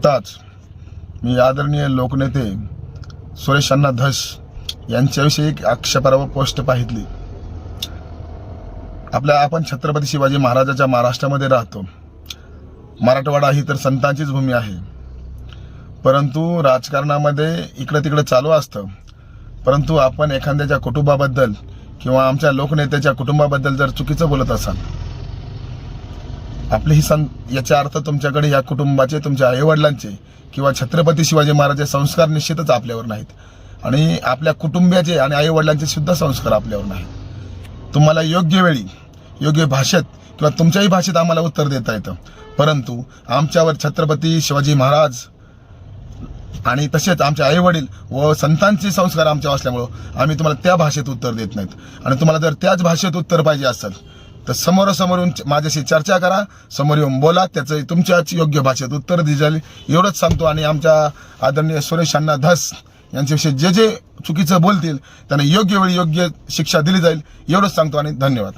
नुकताच मी आदरणीय लोकनेते सुरेश अण्णा धस यांच्याविषयी एक आक्षेपार्ह पोस्ट पाहितली आपल्या आपण छत्रपती शिवाजी महाराजाच्या महाराष्ट्रामध्ये राहतो. मराठवाडा ही तर संतांचीच भूमी आहे. परंतु राजकारणामध्ये इकडं तिकडं चालू असतं. परंतु आपण एखाद्याच्या कुटुंबाबद्दल किंवा आमच्या लोकनेत्याच्या कुटुंबाबद्दल जर चुकीचं बोलत असाल आपले ही सं याचा अर्थ तुमच्याकडे या कुटुंबाचे तुमच्या आईवडिलांचे किंवा छत्रपती शिवाजी महाराजांचे संस्कार निश्चितच आपल्यावर नाहीत. आणि आपल्या कुटुंबियाचे आणि आईवडिलांचे सुद्धा संस्कार आपल्यावर नाहीत. तुम्हाला योग्य वेळी योग्य भाषेत किंवा तुमच्याही भाषेत आम्हाला उत्तर देता येतं. परंतु आमच्यावर छत्रपती शिवाजी महाराज आणि तसेच आमचे आईवडील व संतांचे संस्कार आमच्यावर असल्यामुळं आम्ही तुम्हाला त्या भाषेत उत्तर देत नाहीत. आणि तुम्हाला जर त्याच भाषेत उत्तर पाहिजे असेल तर समोरासमोर येऊन माझ्याशी चर्चा करा समोर येऊन बोला त्याचं तुमच्याच योग्य भाषेत उत्तर दिली जाईल एवढंच सांगतो आणि आमच्या आदरणीय सुरेश अण्णा धस यांच्याविषयी जे जे चुकीचं बोलतील त्यांना योग्य वेळी योग्य शिक्षा दिली जाईल. एवढंच सांगतो आणि धन्यवाद.